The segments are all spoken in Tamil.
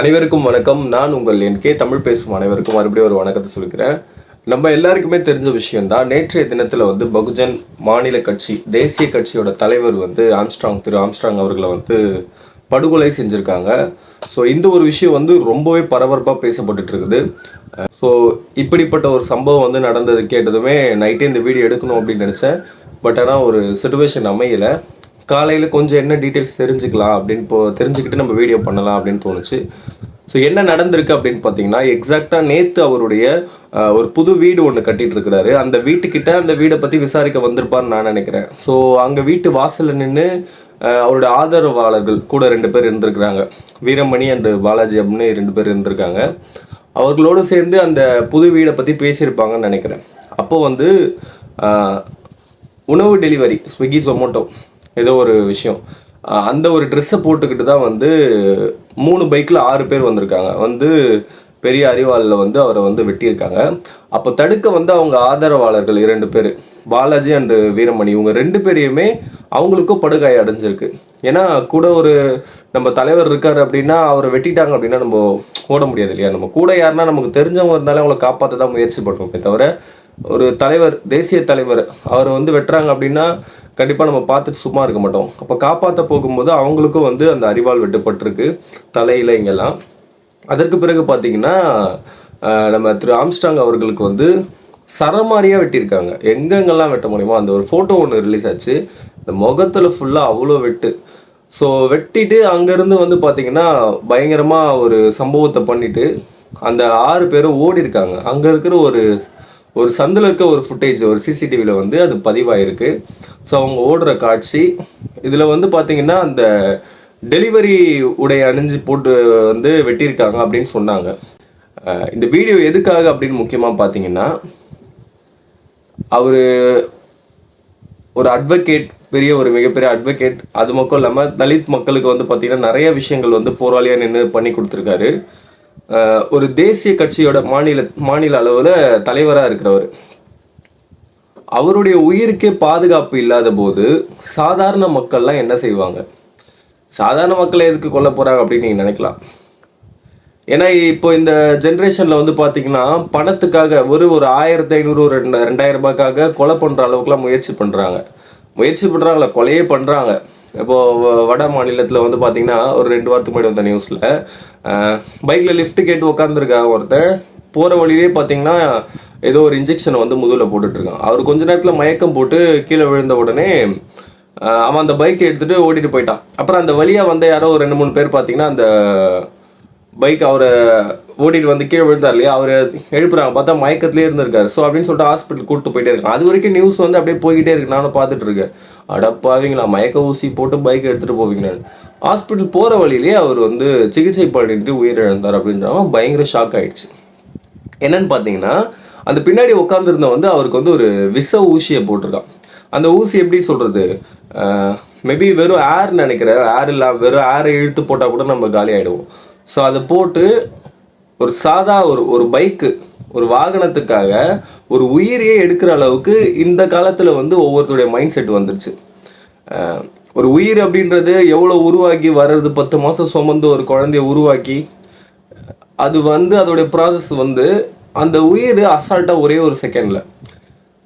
அனைவருக்கும் வணக்கம். நான் உங்கள் என் கே தமிழ் பேசும் அனைவருக்கும் மறுபடியும் ஒரு வணக்கத்தை சொல்லிக்கிறேன். நம்ம எல்லாருக்குமே தெரிஞ்ச விஷயம்தான் நேற்றைய தினத்தில் வந்து பகுஜன் மாநில கட்சி தேசிய கட்சியோட தலைவர் வந்து ஆம்ஸ்ட்ராங் திரு ஆம்ஸ்ட்ராங் அவர்களை வந்து படுகொலை செஞ்சுருக்காங்க. ஸோ இந்த ஒரு விஷயம் வந்து ரொம்பவே பரபரப்பாக பேசப்பட்டுட்டு இருக்குது ஸோ இப்படிப்பட்ட ஒரு சம்பவம் வந்து நடந்தது கேட்டதுமே நைட்டே இந்த வீடியோ எடுக்கணும் அப்படின்னு நினச்சேன். பட் ஆனால் ஒரு சுச்சுவேஷன் அமையலை. காலையில் கொஞ்சம் என்ன டீட்டெயில்ஸ் தெரிஞ்சுக்கலாம் அப்படின்னு இப்போ தெரிஞ்சுக்கிட்டு நம்ம வீடியோ பண்ணலாம் அப்படின்னு தோணுச்சு. ஸோ என்ன நடந்திருக்கு அப்படின்னு பார்த்தீங்கன்னா எக்ஸாக்டாக நேற்று அவருடைய ஒரு புது வீடு ஒன்று கட்டிட்டு இருக்கிறாரு. அந்த வீட்டுக்கிட்ட அந்த வீடை பற்றி விசாரிக்க வந்திருப்பார்னு நான் நினைக்கிறேன். ஸோ அங்கே வீட்டு வாசலில் நின்று அவருடைய ஆதரவாளர்கள் கூட ரெண்டு பேர் இருந்திருக்கிறாங்க. வீரமணி அண்டு பாலாஜி அப்படின்னு ரெண்டு பேர் இருந்திருக்காங்க. அவர்களோடு சேர்ந்து அந்த புது வீடை பற்றி பேசியிருப்பாங்கன்னு நினைக்கிறேன். அப்போ வந்து உணவு டெலிவரி ஸ்விக்கி ஜொமேட்டோ ஏதோ ஒரு விஷயம். அந்த ஒரு ட்ரெஸ்ஸை போட்டுக்கிட்டு தான் வந்து மூணு பைக்கில் ஆறு பேர் வந்திருக்காங்க. வந்து பெரிய அறிவாளில் வந்து அவரை வந்து வெட்டியிருக்காங்க. அப்போ தடுக்க வந்து அவங்க ஆதரவாளர்கள் இரண்டு பேர். பாலாஜி அண்டு வீரமணி. இவங்க ரெண்டு பேரையுமே அவங்களுக்கும் படுகாய அடைஞ்சிருக்கு. ஏன்னா கூட ஒரு நம்ம தலைவர் இருக்கார் அப்படின்னா அவரை வெட்டிட்டாங்க அப்படின்னா நம்ம ஓட முடியாது இல்லையா? நம்ம கூட யாருன்னா நமக்கு தெரிஞ்சவங்க இருந்தாலும் அவங்கள காப்பாற்ற தான் முயற்சி பண்ணுவோமே தவிர ஒரு தலைவர் தேசிய தலைவர் அவரை வந்து வெட்டுறாங்க அப்படின்னா கண்டிப்பாக நம்ம பார்த்துட்டு சும்மா இருக்க மாட்டோம். அப்போ காப்பாற்ற போகும்போது அவங்களுக்கும் வந்து அந்த அறிவால் வெட்டப்பட்டிருக்கு தலையில் இங்கெல்லாம். அதற்கு பிறகு பார்த்தீங்கன்னா நம்ம திரு ஆம்ஸ்டாங் அவர்களுக்கு வந்து சரமாரியாக வெட்டியிருக்காங்க. எங்கெங்கெல்லாம் வெட்ட முடியுமோ அந்த ஒரு ஃபோட்டோ ஒன்று ரிலீஸ் ஆச்சு. இந்த முகத்தில் ஃபுல்லாக அவ்வளோ வெட்டு. ஸோ வெட்டிட்டு அங்கேருந்து வந்து பார்த்தீங்கன்னா பயங்கரமாக ஒரு சம்பவத்தை பண்ணிவிட்டு அந்த ஆறு பேரும் ஓடி இருக்காங்க அங்கே இருக்கிற ஒரு ஒரு சந்தில் இருக்க ஒரு ஃபுட்டேஜ் ஒரு சிசிடிவியில் வந்து அது பதிவாயிருக்கு. ஸோ அவங்க ஓடுற காட்சி இதில் வந்து பார்த்திங்கன்னா அந்த டெலிவரி உடை அணிஞ்சு போட்டு வந்து வெட்டியிருக்காங்க அப்படின்னு சொன்னாங்க. இந்த வீடியோ எதுக்காக அப்படின்னு முக்கியமாக பார்த்தீங்கன்னா அவர் ஒரு அட்வொகேட் பெரிய ஒரு மிகப்பெரிய அட்வொகேட் அது மட்டும் இல்லாமல் தலித் மக்களுக்கு வந்து பார்த்திங்கன்னா நிறைய விஷயங்கள் வந்து போராளியாக நின்று பண்ணி கொடுத்துருக்காரு. ஒரு தேசிய கட்சியோட மாநில மாநில அளவில் தலைவராக இருக்கிறவர். அவருடைய உயிருக்கே பாதுகாப்பு இல்லாத போது சாதாரண மக்கள்லாம் என்ன செய்வாங்க? சாதாரண மக்களை எதுக்கு கொல்ல போகிறாங்க அப்படின்னு நீங்கள் நினைக்கலாம். ஏன்னா இப்போ இந்த ஜென்ரேஷனில் வந்து பார்த்தீங்கன்னா பணத்துக்காக ஒரு ஒரு ஆயிரத்தி ஐநூறு ஒரு ரெண்டு ரெண்டாயிரம் ரூபாய்க்காக கொலை பண்ணுற அளவுக்குலாம் முயற்சி பண்ணுறாங்க முயற்சி பண்ணுறாங்கள கொலையே பண்ணுறாங்க இப்போது வ- வட மாநிலத்தில் வந்து பார்த்தீங்கன்னா ஒரு ரெண்டு வாரத்துக்கு முன்னாடி வந்த நியூஸில் பைக்கில் லிஃப்ட் கேட்டு உட்காந்துருக்காங்க ஒருத்தன். போகிற வழியிலே பார்த்தீங்கன்னா ஏதோ ஒரு இன்ஜெக்ஷனை வந்து முதுகில் போட்டுட்ருக்கான். அவர் கொஞ்ச நேரத்தில் மயக்கம் போட்டு கீழே விழுந்த உடனே அவன் அந்த பைக்கை எடுத்துகிட்டு ஓடிட்டு போயிட்டான். அப்புறம் அந்த வழியாக வந்த யாரோ ஒரு ரெண்டு மூணு பேர் பார்த்தீங்கன்னா அந்த பைக் அவரை ஓட்டிகிட்டு வந்து கீழே விழுந்தார் இல்லையா? அவர் எழுப்புறாங்க. பார்த்தா மயக்கத்திலே இருந்திருக்காரு. ஸோ அப்படின்னு சொல்லிட்டு ஹாஸ்பிட்டல் கூப்பிட்டு போயிட்டே இருக்கான் அது வரைக்கும் நியூஸ் வந்து அப்படியே போய்கிட்டே இருக்கு. நானும் பார்த்துட்டு இருக்கேன். அடப்பாவீங்களா மயக்க ஊசி போட்டு பைக் எடுத்துகிட்டு போவீங்களா ஹாஸ்பிட்டல் போகிற வழியிலேயே அவர் வந்து சிகிச்சை பண்ணிட்டு உயிரிழந்தார் அப்படின்றவங்க பயங்கர ஷாக் ஆயிடுச்சு. என்னன்னு பார்த்தீங்கன்னா அந்த பின்னாடி உட்காந்துருந்த வந்து அவருக்கு வந்து ஒரு விஷ ஊசியை போட்டிருக்கான். அந்த ஊசி எப்படி சொல்கிறது மேபி வெறும் ஏர் நினைக்கிறேன். ஏர் இல்லாமல் வெறும் ஏரை இழுத்து போட்டால் கூட நம்ம காலி ஆகிடுவோம் ஸோ அதை போட்டு ஒரு சாதா ஒரு ஒரு பைக்கு ஒரு வாகனத்துக்காக ஒரு உயிரையே எடுக்கிற அளவுக்கு இந்த காலத்தில் வந்து ஒவ்வொருத்தருடைய மைண்ட் செட் வந்துருச்சு ஒரு உயிர் அப்படின்றது எவ்வளோ உருவாக்கி வர்றது பத்து மாதம் சுமந்து ஒரு குழந்தைய உருவாக்கி அது வந்து அதோடைய ப்ராசஸ் வந்து அந்த உயிர் அசால்ட்டாக ஒரே ஒரு செகண்டில்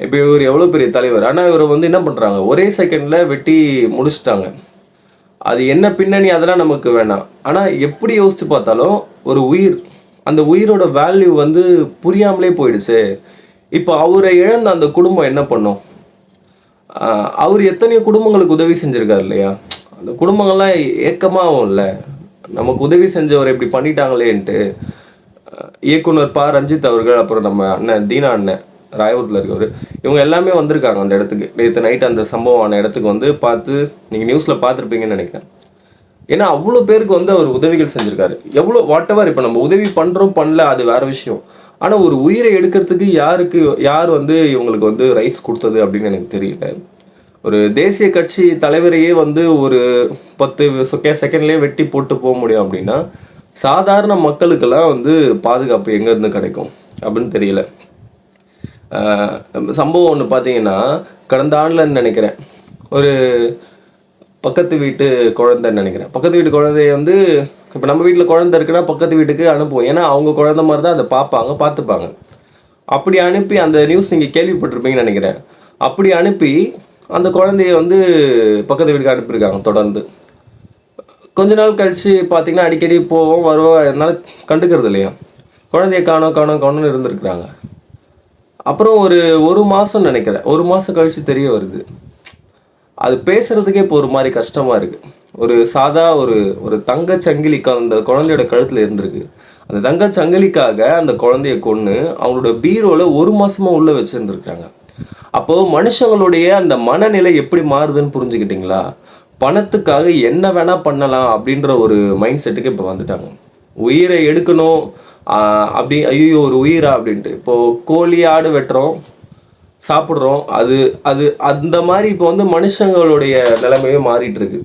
இப்போ இவர் எவ்வளோ பெரிய தலைவர்? ஆனால் இவரை வந்து என்ன பண்ணுறாங்க ஒரே செகண்டில் வெட்டி முடிச்சிட்டாங்க. அது என்ன பின்னணி அதெல்லாம் நமக்கு வேணாம். ஆனால் எப்படி யோசித்து பார்த்தாலும் ஒரு உயிர் அந்த உயிரோட வேல்யூ வந்து புரியாமலே போயிடுச்சு. இப்போ அவரை இழந்த அந்த குடும்பம் என்ன பண்ணும்? அவர் எத்தனையோ குடும்பங்களுக்கு உதவி செஞ்சுருக்காரு இல்லையா? அந்த குடும்பங்கள்லாம் ஏக்கமாகும் இல்லை. நமக்கு உதவி செஞ்சவர் இப்படி பண்ணிட்டாங்களேன்ட்டு இயக்குனர் ப. ரஞ்சித் அவர்கள் அப்புறம் நம்ம அண்ணன் தீனா அண்ணன் ராயபுரத்தில் இருக்கவர். இவங்க எல்லாமே வந்திருக்காங்க அந்த இடத்துக்கு. நேற்று நைட் அந்த சம்பவம் இடத்துக்கு வந்து பார்த்து நீங்கள் நியூஸில் பார்த்துருப்பீங்கன்னு நினைக்கிறேன். ஏன்னா அவ்வளோ பேருக்கு வந்து அவர் உதவிகள் செஞ்சுருக்காரு. எவ்வளோ வாட் எவர் இப்போ நம்ம உதவி பண்ணுறோம் பண்ணல அது வேற விஷயம். ஆனால் ஒரு உயிரை எடுக்கிறதுக்கு யாருக்கு யார் வந்து இவங்களுக்கு வந்து ரைட்ஸ் கொடுத்தது அப்படின்னு எனக்கு தெரியல. ஒரு தேசிய கட்சி தலைவரையே வந்து ஒரு பத்து செகண்ட்லேயே வெட்டி போட்டு போக முடியும் அப்படின்னா சாதாரண மக்களுக்கெல்லாம் வந்து பாதுகாப்பு எங்கேருந்து கிடைக்கும் அப்படின்னு தெரியல. சம்பவம் ஒன்று பார்த்தீங்கன்னா கடந்த ஆண்டில் நினைக்கிறேன். ஒரு பக்கத்து வீட்டு குழந்தைன்னு நினைக்கிறேன். பக்கத்து வீட்டு குழந்தைய வந்து இப்போ நம்ம வீட்டில் குழந்தை இருக்குன்னா பக்கத்து வீட்டுக்கு அனுப்புவோம். ஏன்னா அவங்க குழந்த மாதிரி தான் அதை பார்ப்பாங்க பார்த்துப்பாங்க. அப்படி அனுப்பி அந்த நியூஸ் நீங்கள் கேள்விப்பட்டிருப்பீங்கன்னு நினைக்கிறேன். அப்படி அனுப்பி அந்த குழந்தைய வந்து பக்கத்து வீட்டுக்கு அனுப்பியிருக்காங்க தொடர்ந்து. கொஞ்ச நாள் கழிச்சு பார்த்தீங்கன்னா அடிக்கடி போவோம் வருவோம் என்னால் கண்டுக்கிறது இல்லையா? குழந்தைய காணோம் காணோம் காணோன்னு இருந்திருக்கிறாங்க. அப்புறம் ஒரு ஒரு மாதம் நினைக்கிறேன். ஒரு மாதம் கழித்து தெரிய வருது. அது பேசுகிறதுக்கே இப்போ ஒரு மாதிரி கஷ்டமாக இருக்குது ஒரு சாதா ஒரு ஒரு தங்க சங்கிலிக்கு அந்த குழந்தையோட கழுத்தில் இருந்திருக்கு. அந்த தங்க சங்கிலிக்காக அந்த குழந்தைய கொன்று அவங்களோட பீரோவில் ஒரு மாதமாக உள்ளே வச்சுருந்துருக்காங்க. அப்போது மனுஷங்களுடைய அந்த மனநிலை எப்படி மாறுதுன்னு புரிஞ்சுக்கிட்டிங்களா? பணத்துக்காக என்ன வேணால் பண்ணலாம் அப்படின்ற ஒரு மைண்ட் செட்டுக்கு இப்போ வந்துட்டாங்க. உயிரை எடுக்கணும் அப்படி ஐயோ ஒரு உயிரா அப்படின்ட்டு. இப்போது கோழி ஆடு வெட்டுறோம் சாப்பிட்றோம் அது அது அந்த மாதிரி இப்போ வந்து மனுஷங்களுடைய நிலைமையே மாறிட்டு இருக்கு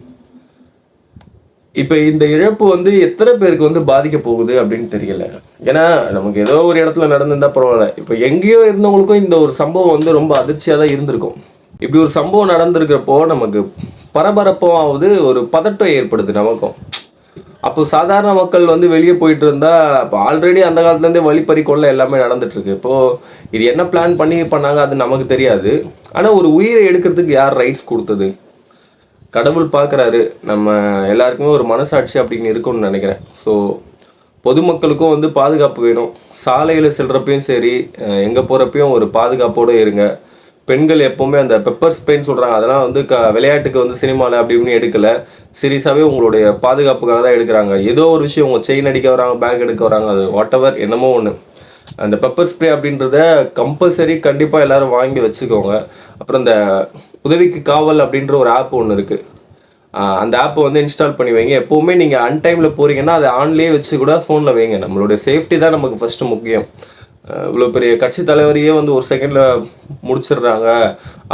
இப்போ இந்த இழப்பு வந்து எத்தனை பேருக்கு வந்து பாதிக்க போகுது அப்படின்னு தெரியல. ஏன்னா நமக்கு ஏதோ ஒரு இடத்துல நடந்திருந்தா பரவாயில்ல. இப்போ எங்கேயோ இருந்தவங்களுக்கும் இந்த ஒரு சம்பவம் வந்து ரொம்ப அதிர்ச்சியாக தான் இருந்திருக்கும். இப்படி ஒரு சம்பவம் நடந்திருக்கிறப்போ நமக்கு பரபரப்பும் ஆகுது ஒரு பதட்டம் ஏற்படுது நமக்கும். அப்போ சாதாரண மக்கள் வந்து வெளியே போயிட்டு இருந்தா இப்போ ஆல்ரெடி அந்த காலத்துலேருந்தே வழிப்பறி கொள்ள எல்லாமே நடந்துட்டுருக்கு. இப்போது இது என்ன பிளான் பண்ணி பண்ணாங்க அது நமக்கு தெரியாது. ஆனால் ஒரு உயிரை எடுக்கிறதுக்கு யார் ரைட்ஸ் கொடுத்தது? கடவுள் பார்க்குறாரு. நம்ம எல்லாருக்குமே ஒரு மனசாட்சி அப்படின்னு இருக்கும்னு நினைக்கிறேன். ஸோ பொதுமக்களுக்கும் வந்து பாதுகாப்பு வேணும். சாலையில் செல்கிறப்பையும் சரி எங்கே போகிறப்பையும் ஒரு பாதுகாப்போடு இருங்க. பெண்கள் எப்போவுமே அந்த பெப்பர் ஸ்ப்ரேன்னு சொல்கிறாங்க அதெல்லாம் வந்து க விளையாட்டுக்கு வந்து சினிமாவில் அப்படி இப்படின்னு எடுக்கலை. சீரியஸாகவே உங்களுடைய பாதுகாப்புக்காக தான் எடுக்கிறாங்க. ஏதோ ஒரு விஷயம் உங்கள் செயின் அடிக்க வராங்க பேக் எடுக்க வராங்க அது வாட் எவர் என்னமோ ஒன்று அந்த பெப்பர் ஸ்ப்ரே அப்படின்றத கம்பல்சரி கண்டிப்பாக எல்லாரும் வாங்கி வச்சுக்கோங்க. அப்புறம் இந்த உதவிக்கு காவல் அப்படின்ற ஒரு ஆப் ஒன்று இருக்குது அந்த ஆப்பை வந்து இன்ஸ்டால் பண்ணி வைங்க. எப்போவுமே நீங்கள் அன்டைமில் போகிறீங்கன்னா அதை ஆன்லேயே வச்சு கூட ஃபோனில் வைங்க. நம்மளுடைய சேஃப்டி தான் நமக்கு ஃபஸ்ட்டு முக்கியம். இவ்வளோ பெரிய கட்சி தலைவரையே வந்து ஒரு செகண்டில் முடிச்சிடுறாங்க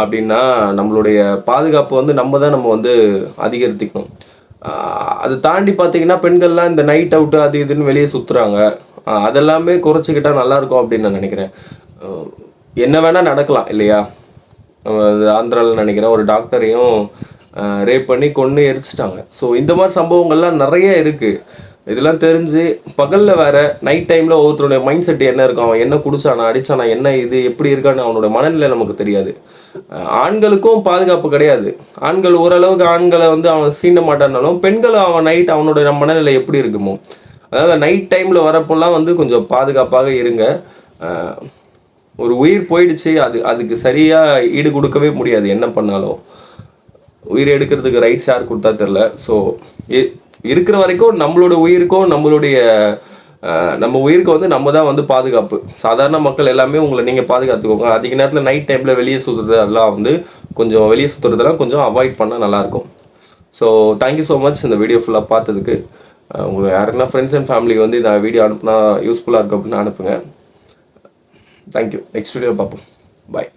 அப்படின்னா நம்மளுடைய பாதுகாப்பு வந்து நம்ம தான் நம்ம வந்து அதிகரித்துக்கணும். அது அதை தாண்டி பார்த்தீங்கன்னா பெண்கள்லாம் இந்த நைட் அவுட்டு அது இதுன்னு வெளியே சுற்றுறாங்க அதெல்லாமே குறைச்சிக்கிட்டா நல்லாயிருக்கும் அப்படின்னு நான் நினைக்கிறேன். என்ன வேணால் நடக்கலாம் இல்லையா? ஆந்திராவில் நினைக்கிறேன் ஒரு டாக்டரையும் ரேப் பண்ணி கொன்று எரிச்சிட்டாங்க. ஸோ இந்த மாதிரி சம்பவங்கள்லாம் நிறைய இருக்குது இதெல்லாம் தெரிஞ்சு பகலில் வேற நைட் டைமில் ஒவ்வொருத்தருடைய மைண்ட் செட் என்ன இருக்கும்? அவன் என்ன குடிச்சானா அடித்தானா என்ன இது எப்படி இருக்கான்னு அவனோட மனநிலை நமக்கு தெரியாது. ஆண்களுக்கும் பாதுகாப்பு கிடையாது. ஆண்கள் ஓரளவுக்கு ஆண்களை வந்து அவன் சீண்ட மாட்டான்னாலும் பெண்கள் அவன் நைட் அவனோட மனநிலை எப்படி இருக்குமோ. அதனால் நைட் டைமில் வரப்போல்லாம் வந்து கொஞ்சம் பாதுகாப்பாக இருங்க. ஒரு உயிர் போயிடுச்சு அது அதுக்கு சரியாக ஈடு கொடுக்கவே முடியாது. என்ன பண்ணாலும் உயிர் எடுக்கிறதுக்கு ரைட்ஸ் யார் கொடுத்தா தெரில ஸோ இருக்கிற வரைக்கும் நம்மளோட உயிருக்கும் நம்மளுடைய நம்ம உயிருக்கு வந்து நம்ம தான் வந்து பாதுகாப்பு. சாதாரண மக்கள் எல்லாமே உங்களை நீங்கள் பாதுகாத்துக்கோங்க. அதிக நேரத்தில் நைட் டைமில் வெளியே சுற்றுறது அதெல்லாம் வந்து கொஞ்சம் வெளியே சுற்றுறதெல்லாம் கொஞ்சம் அவாய்ட் பண்ணால் நல்லாயிருக்கும் so thank you so much இந்த வீடியோ ஃபுல்லாக பார்த்ததுக்கு. உங்களுக்கு யாருன்னா ஃப்ரெண்ட்ஸ் அண்ட் ஃபேமிலிக்கு வந்து இந்த வீடியோ அனுப்புனா யூஸ்ஃபுல்லாக இருக்கும் அப்படின்னு அனுப்புங்க. தேங்க்யூ நெக்ஸ்ட் வீடியோ பார்ப்போம். பாய்